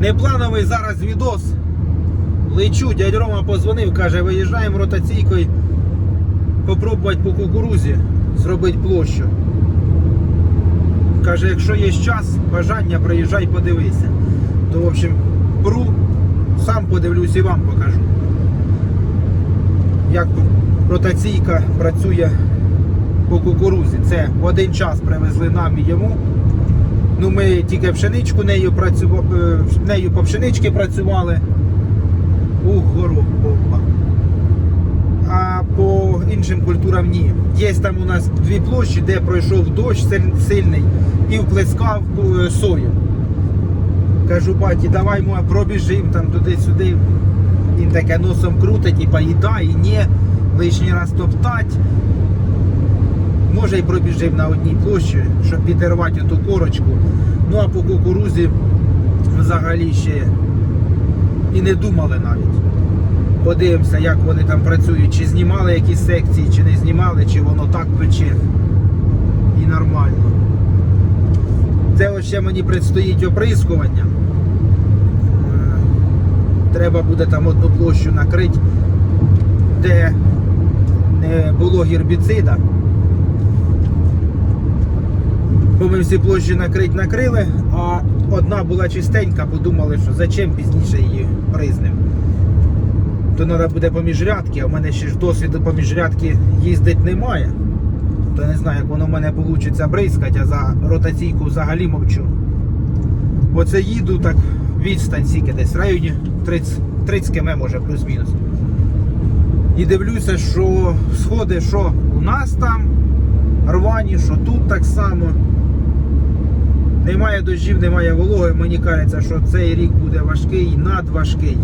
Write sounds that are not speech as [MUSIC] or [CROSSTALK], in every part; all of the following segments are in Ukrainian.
Неплановий зараз відос. Лечу, дядь Рома позвонив, каже, виїжджаємо ротаційкою попробувати по кукурузі зробити площу. Каже, якщо є час, бажання, приїжджай, подивися. То, в общем, пру, сам подивлюсь і вам покажу. Як ротаційка працює по кукурузі. Це в один час привезли нам і йому. Ну, ми тільки пшеничку нею працювали, нею по пшенички працювали. Ух, горох бомба. А по іншим культурам ні. Є там у нас дві площі, де пройшов дощ сильний і вплескав е, сою. Кажу, баті, давай моя пробіжим там туди-сюди. Він таке носом крутить і поїдає, і ні, лишній раз топтать. Може і пробіжив на одній площі, щоб підірвати ту корочку. Ну а по кукурузі взагалі ще і не думали навіть. Подивимося, як вони там працюють, чи знімали якісь секції, чи не знімали, чи воно так пече. І нормально. Це ось ще мені предстоїть оприскування. Е, Треба буде там одну площу накрити, де не було гербіцида. Бо ми всі площі накрить накрили, а одна була чистенька, подумали, що зачем пізніше її призним. То треба буде поміж рядки, а в мене ще ж досвіду поміж рядки їздити немає. То не знаю, як воно в мене вийде бризкати, а за ротаційку взагалі мовчу. Оце їду так відстань скільки десь в районі 30, 30 км може плюс-мінус. І дивлюся, що сходи, що у нас там рвані, що тут так само. Немає дощів, немає вологи. Мені кажеться, що цей рік буде важкий, надважкий.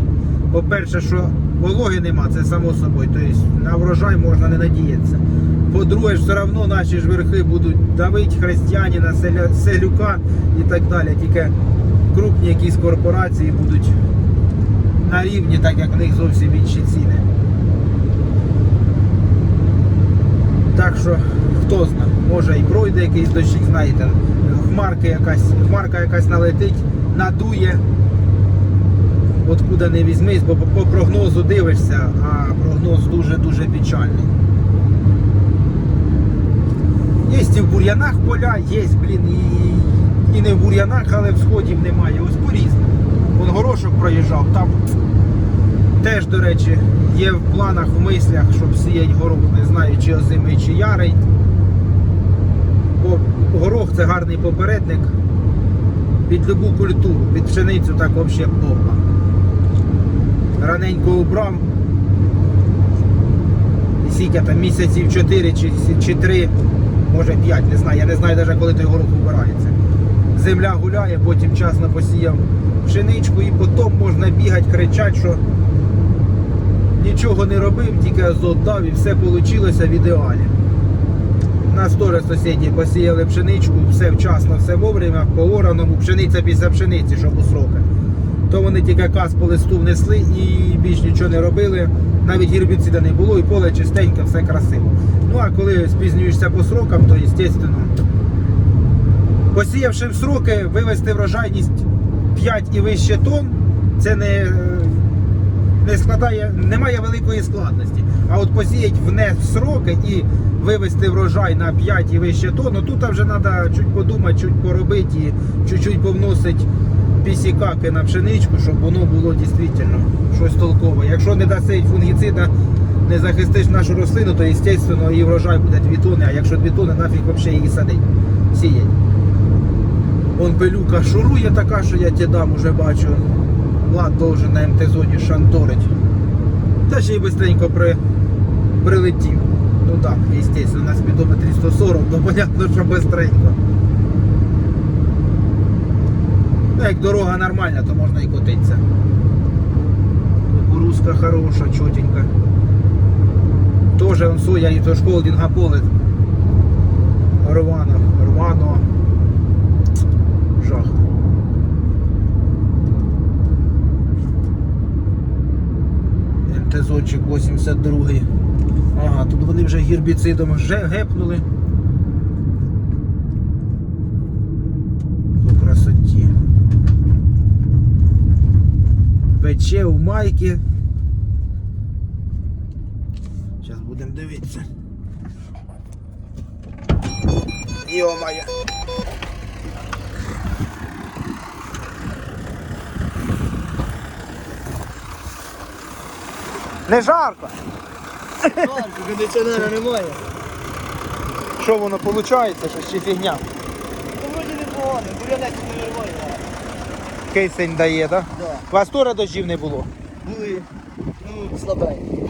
По-перше, що вологи нема, це само собою. Тобто на врожай можна не надіятися. По-друге, все одно наші ж верхи будуть давити християнина, селюка і так далі. Тільки крупні якісь корпорації будуть на рівні, так як в них зовсім інші ціни. Так що, хто знає, може і пройде якийсь дощик, знаєте, хмарка якась, хмарка якась налетить, надує, откуда не візьмись, бо по, прогнозу дивишся, а прогноз дуже-дуже печальний. Є і в бур'янах поля, є, блін, і, і не в бур'янах, але в сходів немає. Ось по-різному. Вон горошок проїжджав, там Теж, до речі, є в планах, в мислях, щоб сіяти горох, не знаю, чи озимий, чи ярий. Це гарний попередник під любу культуру, під пшеницю так взагалі бомба. Раненько убрав. І скільки там місяців 4 чи, чи 3, може 5, не знаю. Я не знаю навіть коли той горох убирається. Земля гуляє, потім вчасно посіяв пшеничку і потім можна бігати, кричати, що нічого не робив, тільки азот дав і все вийшло в ідеалі. Нас теж сусіді посіяли пшеничку, все вчасно, все вовремя, по ораному, пшениця після пшениці, щоб у сроки. То вони тільки каз по листу внесли і більш нічого не робили. Навіть гербіцида не було, і поле чистеньке, все красиво. Ну а коли спізнюєшся по срокам, то звісно, посіявши в сроки, вивести врожайність 5 і вище тонн, це не не складає, немає великої складності. А от посіять в не сроки і вивести врожай на 5 і вище тонн, ну тут вже треба чуть подумати, чуть поробити і чуть-чуть повносити пісікаки на пшеничку, щоб воно було дійсно щось толкове. Якщо не даси фунгіцида, не захистиш нашу рослину, то звісно і врожай буде 2 тонни, а якщо 2 тонни, нафіг взагалі її садить, сіять. Вон пилюка шурує така, що я тебе дам, уже бачу. Влад должен на МТ-зоні шанторить. Та ще й быстренько при, прилетів. Ну так, звісно, на спідометрі 140, ну понятно, що быстренько. Ну, як дорога нормальна, то можна і котитися. Кукурузка хороша, чотенька. Тоже он соя і то школдинга поле. Рвано, рвано. Жах. МТЗочек 82. Ага, тут вони вже гербіцидом вже гепнули. По красоті. Пече в майки. Зараз будемо дивитися. Йо-моє. Не жарко. Кондиціонера немає. Що воно виходить, що ще фігня? Ну, вроді непогано, бурянець не вирває. Кисень дає, так? Да. У вас дощів не було? Були, ну, слабенькі.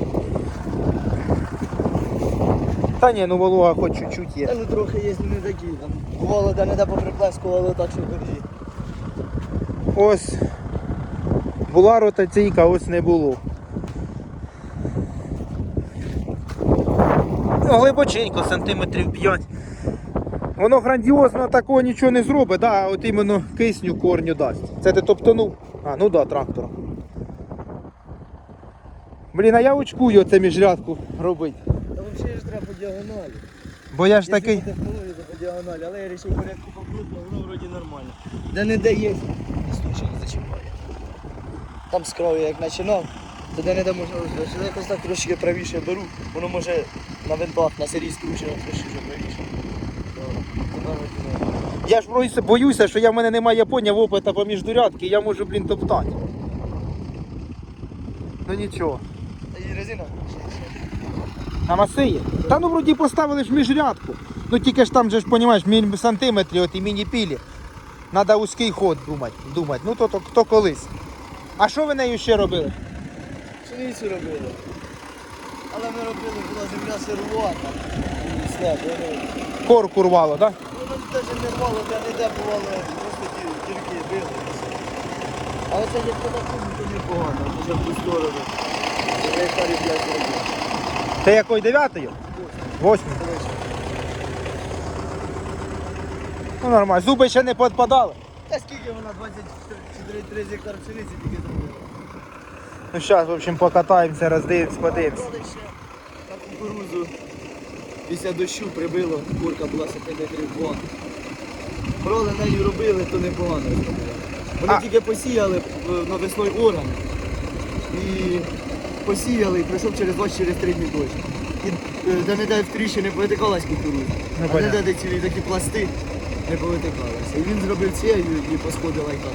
Та ні, ну волога хоч чуть-чуть є. Та ну трохи є, ну не такі. Там бувало, де не де поприплескувало так, що держі. Ось була ротаційка, ось не було. Глибоченько, сантиметрів 5. Воно грандіозно такого нічого не зробить, да, а от іменно кисню корню дасть. Це ти топтанув? А, ну да, трактором. Блін, а я очкую оце міжрядку робити. Та взагалі ж треба по діагоналі. Бо я ж Якщо такий. то по діагоналі, але я вирішив порядку покрутно, воно вроді нормально. Де не де є, случай не зачіпає. Там з кров'ю як починав, то де не де можна розбити. Я якось так трошки правіше беру, воно може на винтах, на серії скручено. То, тепер вроді нормально. Я ж боюся, боюся, що я в мене немає поняв опита по міждурядки, я можу, блін, топтати. Ну нічого. І резина. На масиє. Та ну вроді поставили ж міжрядку. Ну тільки ж там же ж, понімаєш, міль сантиметрі, от і міні-пілі. Надо узький ход думати. думати. Ну то, то хто колись. А що ви нею ще робили? Пшеницю робили. Але ми робили, була земля сирувата. Корку рвало, так? Ну, Воно навіть не рвало, де не де бувало, просто ті- тільки били. і все. Але це як по такому, то непогано, вже в ту сторону. Вже гектарів 5 робив. Це якої дев'ятої? Восьмої. Ну нормально. Зуби ще не підпадали. Та скільки вона 23 гектар пшениці тільки зробила? Ну зараз, в общем, покатаємося, роздивимось, подивимось. Ще на кукурузу. Після дощу прибило, курка була сантиметрів 2. Брали нею робили, то непогано. Вони А. тільки посіяли е, на весною оран. І посіяли, і пройшов через 2 через 3 дні дощ. І е, де не де в тріщини повитикалась кукуруза. Ну, а не де де цілі такі пласти не повитикалися. І він зробив цією і посходила і так.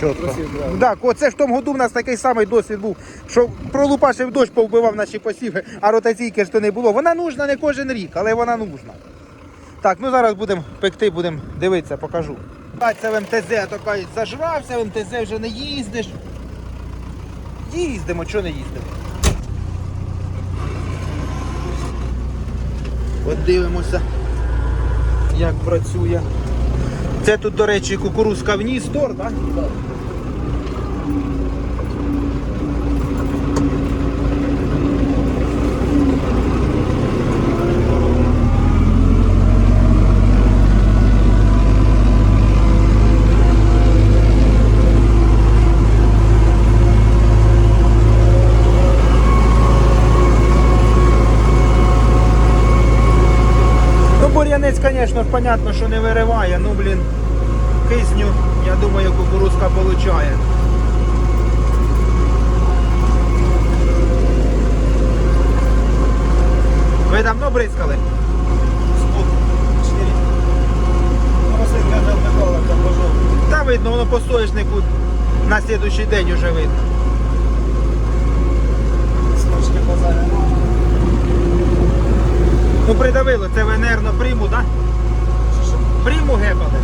Чітко. Так, оце ж в тому году в нас такий самий досвід був, що пролупашив дощ, повбивав наші посіви, а ротаційки ж то не було. Вона нужна не кожен рік, але вона нужна. Так, ну зараз будемо пекти, будемо дивитися, покажу. Це в МТЗ, а то кажуть, зажрався, в МТЗ вже не їздиш. Їздимо, чого не їздимо. От дивимося, як працює. Це тут, до речі, кукурузка вниз тор, так? Ну, бур'янець, звісно, понятно, що не вириває, ну, блін, кисню, я думаю, кукурузка получає. Ви давно бризкали? Та видно, воно по соняшнику на слідуючий день уже видно. Ну придавило, це ви, нервно, приму, так? Приму гепали.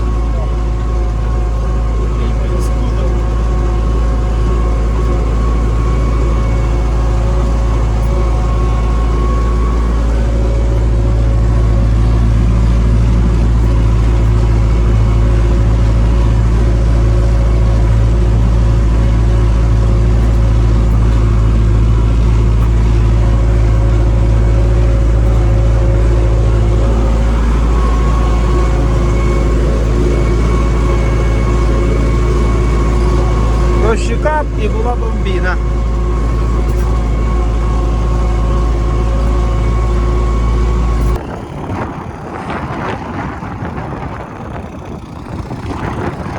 Дощикап і була бомбіна.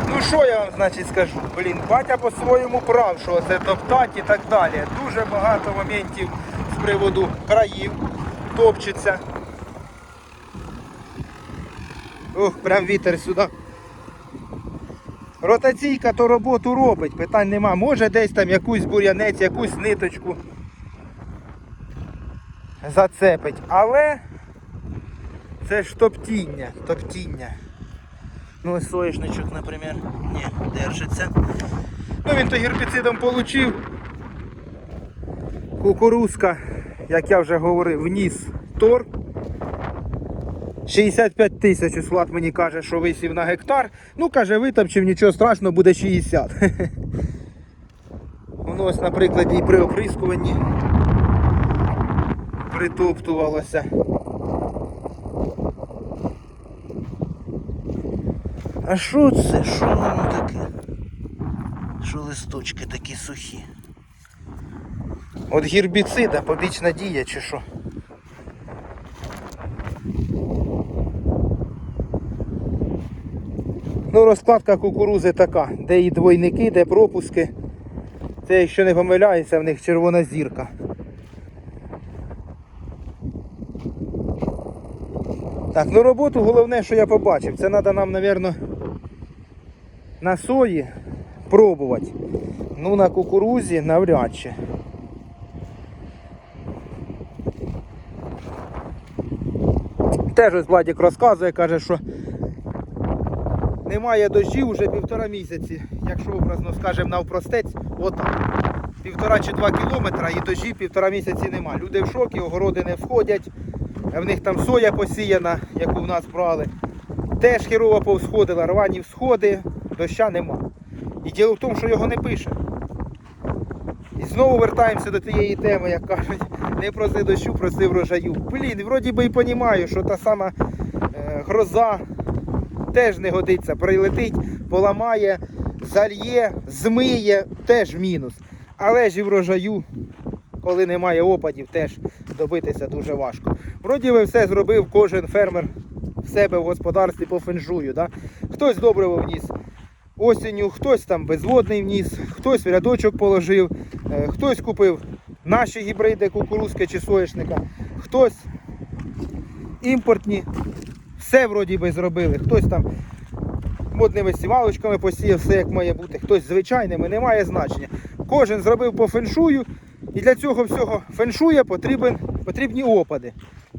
Ну що я вам значить, скажу. Блін, батя по-своєму прав, що це топтать і так далі. Дуже багато моментів з приводу країв топчеться. Ох, прям вітер сюди. Ротаційка то роботу робить, питань нема. Може десь там якусь бур'янець, якусь ниточку зацепить. Але це ж топтіння, топтіння. Ну ось соєшничок, наприклад, ні, держиться. Ну він то гербіцидом получив. Кукурузка, як я вже говорив, вніс тор. 65 тисяч Услад мені каже, що висів на гектар. Ну, каже, витопчив, нічого страшного, буде 60. [LAUGHS] Воно ось, наприклад, і при оприскуванні притоптувалося. А що це? Що воно таке? Що листочки такі сухі? От гербіцида, побічна дія чи що? Ну, розкладка кукурузи така, де і двойники, де пропуски. Це, якщо не помиляюся, в них червона зірка. Так, ну роботу головне, що я побачив, це треба нам, мабуть, на сої пробувати. Ну, на кукурузі навряд чи. Теж ось Владик розказує, каже, що немає дощів вже півтора місяці, якщо образно скажемо навпростець, отак. Півтора чи два кілометра і дощі півтора місяці нема. Люди в шокі, огороди не входять, в них там соя посіяна, яку в нас брали. Теж хірово повсходила, рвані всходи, доща нема. І діло в тому, що його не пише. І знову вертаємося до тієї теми, як кажуть, не проси дощу, проси врожаю. Блін, вроді би і розумію, що та сама е, гроза теж не годиться. Прилетить, поламає, зальє, змиє, теж мінус. Але ж і врожаю, коли немає опадів, теж добитися дуже важко. Вроді би все зробив кожен фермер в себе в господарстві по фенжую. Да? Хтось добриво вніс осінню, хтось там безводний вніс, хтось в рядочок положив, е, хтось купив наші гібриди кукурузки чи соєшника, хтось імпортні. Все вроді би зробили. Хтось там модними сівалочками посіяв, все як має бути, хтось звичайними, немає значення. Кожен зробив по феншую, і для цього всього феншуя потрібен, потрібні опади,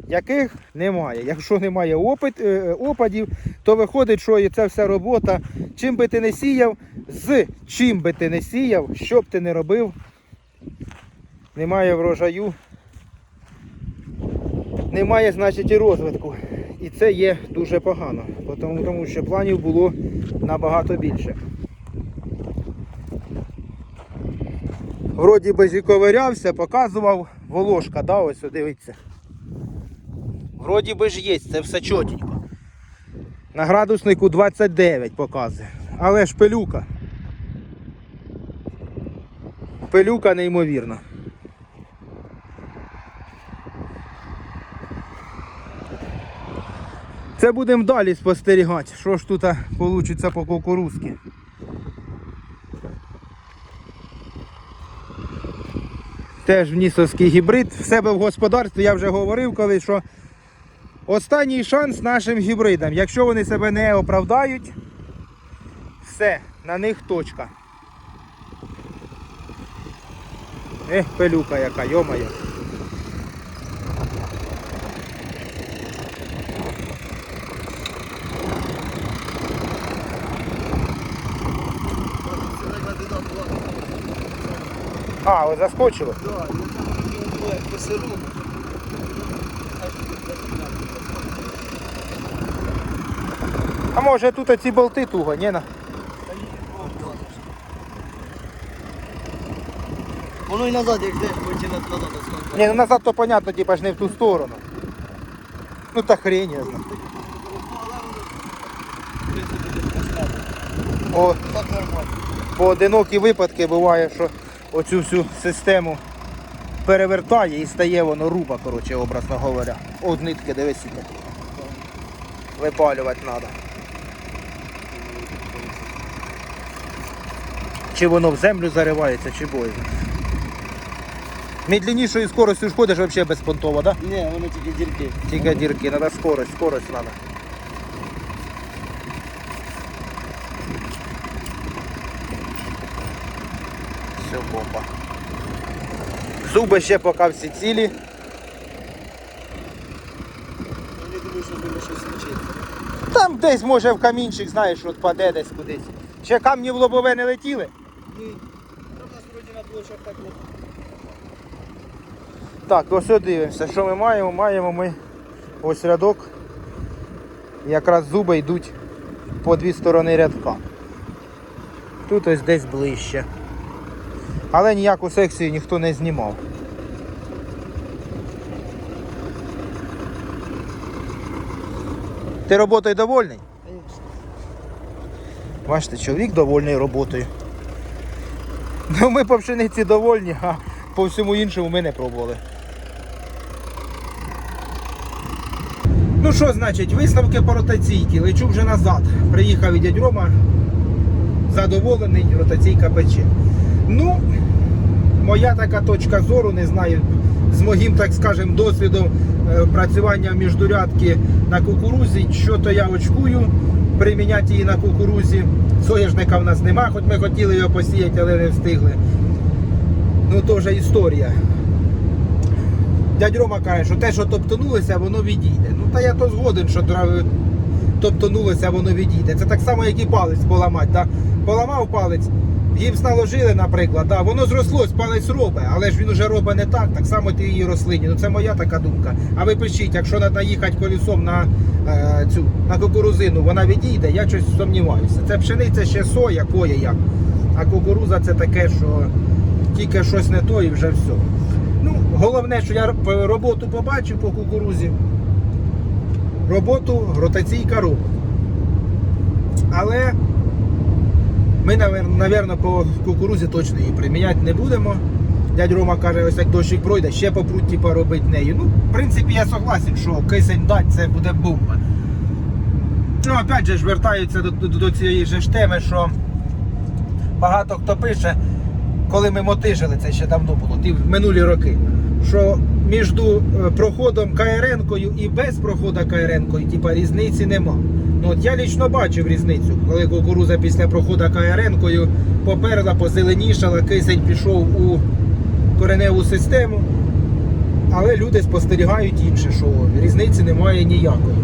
яких немає. Якщо немає опит, е, опадів, то виходить, що і ця вся робота, чим би ти не сіяв, з чим би ти не сіяв, що б ти не робив, немає врожаю, немає, значить, і розвитку. І це є дуже погано, тому, тому що планів було набагато більше. Вроді би ж і ковирявся, показував волошка, да, ось дивіться. Вроді би ж є, це все чотенько. На градуснику 29 показує. Але ж пилюка. Пилюка неймовірна. Це будемо далі спостерігати, що ж тут вийде по кукурузки. Теж внісовський гібрид. В себе в господарстві я вже говорив коли, що останній шанс нашим гібридам. Якщо вони себе не оправдають, все, на них точка. Ех, пилюка яка, йомає. А, ось заскочило. Да, ну там як по селу. А може тут оці болти туго, ні? на? Воно і назад, як йдеш, потім назад. Ні, ну назад то понятно, типа ж не в ту сторону. Ну та хрень я знаю. О, поодинокі випадки буває, що оцю всю систему перевертає і стає воно руба, коротше, образно говоря. От нитки, дивись. Випалювати треба. Чи воно в землю заривається, чи бой. Медленнішою скоростю ж ходиш взагалі безпонтово, так? Да? Ні, воно тільки дірки. Тільки дірки, треба скорость, скорость треба. Все, бомба. Зуби ще поки всі цілі. Я думаю, що буде щось случиться. Там десь може в камінчик, знаєш, от паде десь кудись. Ще камні в лобове не летіли. Ні. Та в нас вроді на площах так не. Так, ось от дивимося, що ми маємо. Маємо ми ось рядок. Якраз зуби йдуть по дві сторони рядка. Тут ось десь ближче. Але ніяку секцію ніхто не знімав. Ти роботою довольний? Бачите, чоловік довольний роботою. Ну, ми по пшениці довольні, а по всьому іншому ми не пробували. Ну що значить, виставки по ротаційки. Лечу вже назад. Приїхав і дядь Рома. Задоволений, ротаційка пече. Ну, моя така точка зору, не знаю, з моїм, так скажем, досвідом е, працювання міждурядки на кукурузі, що то я очкую приміняти її на кукурузі. Соняшника в нас нема, хоч ми хотіли його посіяти, але не встигли. Ну то вже історія. Дядь Рома каже, що те, що топтонулося, воно відійде. Ну та я то згоден, що топтонулося, воно відійде. Це так само, як і палець поламати. Да? Поламав палець, гіпс наложили, наприклад, да? воно зрослось, палець робить, але ж він уже робить не так, так само ти її рослині. Ну це моя така думка. А ви пишіть, якщо треба наїхати колесом на е, цю на кукурузину, вона відійде, я щось сумніваюся. Це пшениця ще соя, коя як. А кукуруза це таке, що тільки щось не то і вже все. Ну, головне, що я роботу побачив по кукурузі. Роботу ротаційка робить. Але ми, мабуть, по кукурузі точно її приміняти не будемо. Дядь Рома каже, ось як дощик пройде, ще попруть типа, робити нею. Ну, в принципі, я согласен, що кисень дать, це буде бомба. Ну, опять же ж, вертаються до, до, до цієї ж теми, що багато хто пише, коли ми мотижили, це ще давно було, ті минулі роки, що між е, проходом КРН-кою і без проходу КРН-кою, типа, різниці нема. Ну от я лічно бачив різницю, коли кукуруза після проходу КРН-кою поперла, позеленішала, кисень пішов у кореневу систему. Але люди спостерігають інше, що різниці немає ніякої.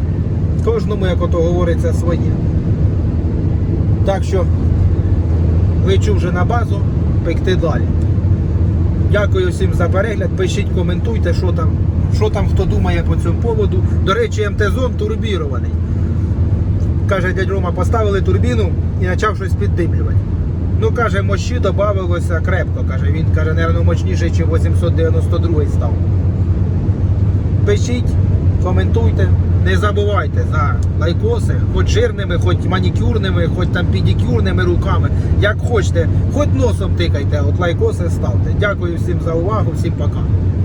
Кожному, як ото говориться, своє. Так що лечу вже на базу, пекти далі. Дякую всім за перегляд. Пишіть, коментуйте, що там, що там хто думає по цьому поводу. До речі, МТ-зон турбірований. Каже, дядь Рома, поставили турбіну і почав щось піддимлювати. Ну, каже, мощі додавалося крепко. Каже, він каже, мабуть, мощніший, ніж 892 став. Пишіть, коментуйте, не забувайте за лайкоси, хоч жирними, хоч манікюрними, хоч там підікюрними руками. Як хочете, хоч носом тикайте, от лайкоси ставте. Дякую всім за увагу, всім пока.